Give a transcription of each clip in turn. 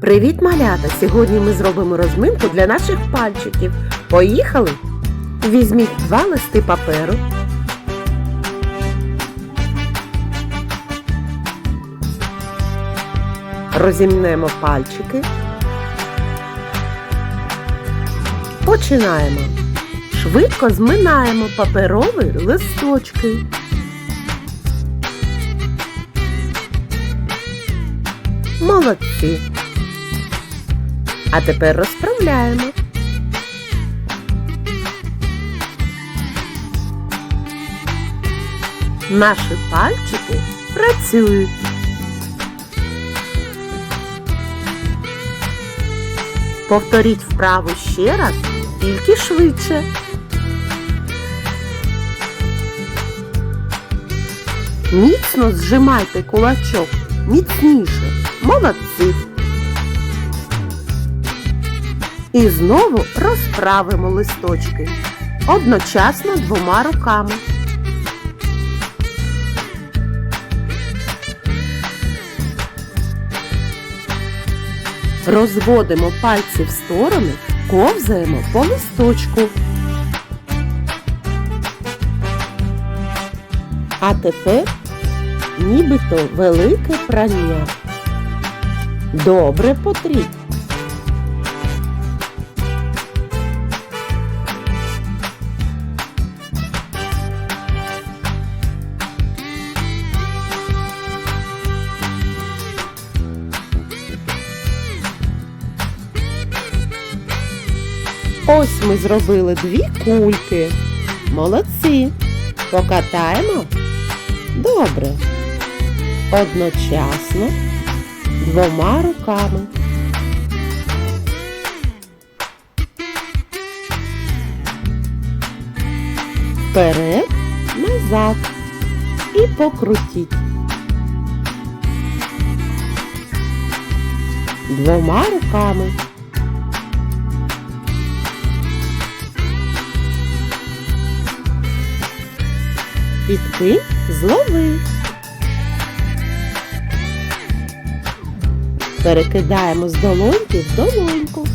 Привіт, малята! Сьогодні ми зробимо розминку для наших пальчиків. Поїхали! Візьміть два листи паперу. Розімнемо пальчики. Починаємо. Швидко зминаємо паперові листочки. Молодці. А тепер розправляємо. Наші пальчики працюють. Повторіть вправу ще раз, тільки швидше. Міцно зжимайте кулачок, міцніше. Молодці. І знову розправимо листочки. Одночасно двома руками. Розводимо пальці в сторони, ковзаємо по листочку. А тепер нібито велике прання. Добре потріть. Ось ми зробили дві кульки. Молодці. Покатаємо? Добре. Одночасно двома руками. Вперед, назад і покрутіть. Двома руками. Підкинь, злови. Перекидаємо з долоньки в долоньку.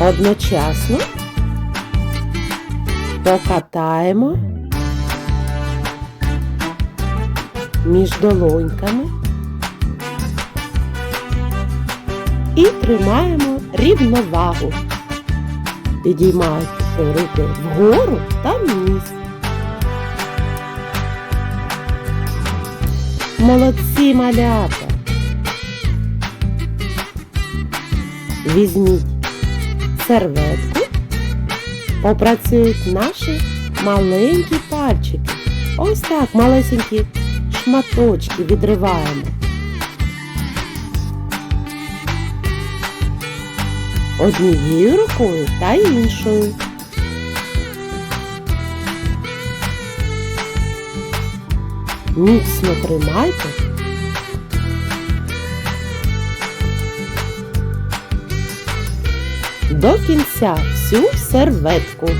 Одночасно покатаємо між долоньками і тримаємо рівновагу. Підіймайте руки вгору та вниз. Молодці малята. Візьміть серветку, попрацюють наші маленькі пальчики. Ось так малесенькі шматочки відриваємо. Однією рукою та іншою. Міцно тримайте. До кінця всю серветку.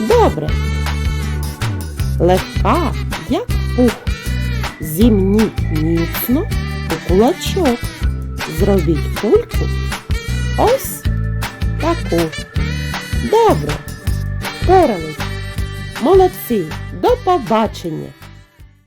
Добре. Легка, як пух. Зімніть міцно у кулачок. Зробіть кульку ось таку. Добре. Впорались. Молодці. До побачення.